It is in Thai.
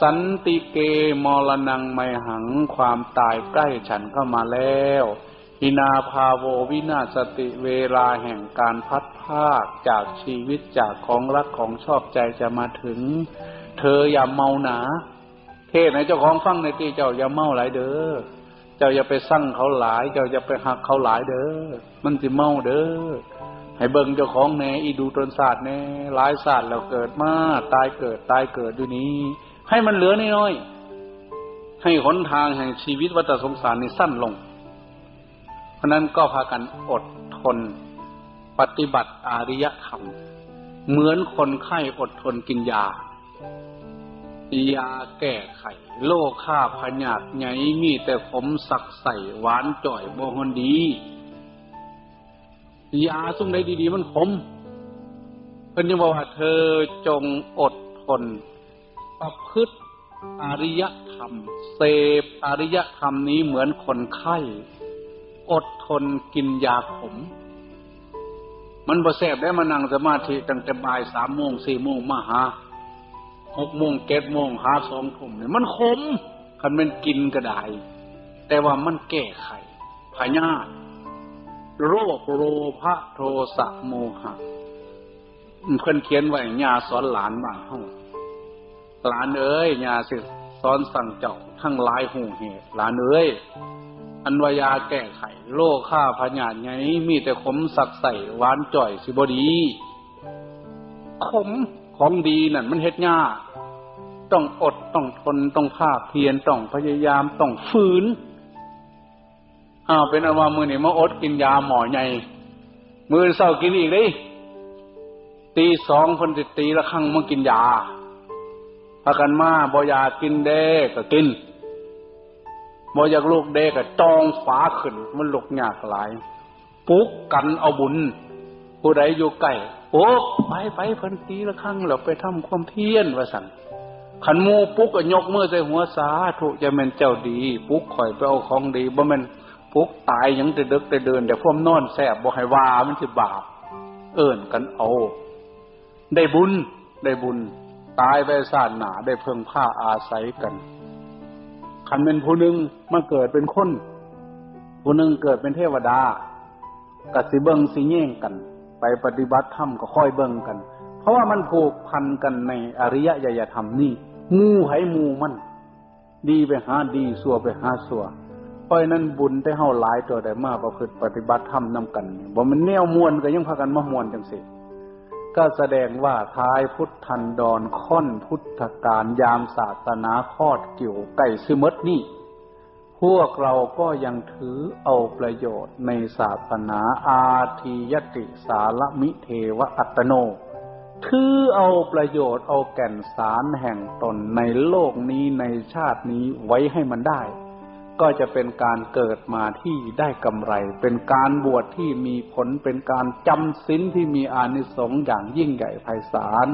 สันติเกมรณังไมหังความตายใกล้ฉันเข้ามาแล้วหินาภาโววินาสติเวลาแห่งการพัดภาคจากชีวิตจากของรักของชอบใจจะมาถึง เธออย่าเมาหนา เทศไหนเจ้าของฟังในตีเจ้าอย่าเมาหลายเด้อเจ้าอย่าไปสั่งเขาหลาย เจ้าอย่าไปหักเขาหลายเด้อมันสิเมาเด้อให้เบิ่งเจ้าของแน่อีดูตนศาสตร์แน่หลายศาสตร์แล้วเกิดมาตายเกิดตายเกิดอยู่นี้ ให้มันเหลือน้อยๆให้หนทางแห่งชีวิตวัฏสงสารนี่สั้นลง เพราะนั้นก็พากันอดทน ปฏิบัติอาริยธรรม เหมือนคนไข้อดทนกินยายาแก้ไขโรคข้าพยาธิไงมีแต่ขมสักใส่หวานจ่อยบ่ฮอนดี ยาซุ่มได้ดี ๆ มันขมเพิ่นยังบอกว่าเธอจงอดทน ประพฤติอริยธรรม เสพอริยธรรมนี้เหมือนคนไข้ อดทนกินยาขม มันบ่แสบได้มานั่งสมาธิตั้งแต่บ่ายสามโมงสี่โมงมาหาหกโมงเจ็ดโมงหาสองทุ่มเนี่ยมันขมคันมันกินก็ได้ แต่ว่ามันแก้ไขพยาธิโรคโลภะโทสะโมหะเพิ่นเขียนไว้ญาสอนหลานบ้านเฮา หลานเอ้ยญาสิสอนสั่งเจ้าทั้งหลายหูเหตุหลานเอ้ยอันวายาแก้ไขโรคข้าพญาธิไงมีแต่ขมสักใส่หวานจ่อยสิบดี ขมของดีนั่นมันเฮ็ดยากต้องอดต้องทนต้องภาคเพียรต้องพยายามต้องฝืนอ้าวเป็นอันว่ามือนี่มาอดกินยาหมอใหญ่มือเศร้ากินอีกเลยตีสองคนติตีละครั้งมากินยา พากันมาบอยากกินเด้ก็กินบอยากลูกเด้ก็จองฝาขึ้น มันลุกยากหลายปุ๊กกันเอาบุญ ผู้ใดอยู่ใกล้โอ้ไปไปเพิ่นตีละครั้งเราไปทำความเพียรว่าสันขันมูปุ๊กก็ยกมือใส่หัวสาถูกจะเป็นเจ้าดี ปุ๊กข่อยไปเอาของดีบ่แม่นปุ๊กตายยังจะเดึกจะเดินแต่พวมนอนแสบบ่ให้ว่ามันสิบาป เอิ่นกันเอา ได้บุญได้บุญ ตายไปศาสนาได้เพิ่งผ้าอาศัยกันขันเป็นผู้หนึ่งมาเกิดเป็นคนผู้หนึ่งเกิดเป็นเทวดากสิเบิงสิแย่งกัน ไปปฏิบัติธรรมก็ค่อยเบิงกัน เพราะว่ามันผูกพันกันในอริยญยธรรมนี่มูให้มูมันดีไปหาดีสัวไปหาสัวเพราะนั้นบุญได้เฮาหลายตัวได้มาประพฤติปฏิบัติธรรมนำกันบ่มันแนวมวนก็ยังพากันมามวนจังสิ ก็แสดงว่าท้ายพุทธันดรค่อนพุทธการยามศาสนาคอดเกี่ยวไก่ซึมดนี่ พวกเราก็ยังถือเอาประโยชน์ในศาสนาอาทียติสารมิเทวอัตโน ถือเอาประโยชน์เอาแก่นสารแห่งตนในโลกนี้ในชาตินี้ไว้ให้มันได้ ก็จะเป็นการเกิดมาที่ได้กำไร เป็นการบวชที่มีผลเป็นการจำศีลที่มีอานิสงส์อย่างยิ่งใหญ่ไพศาล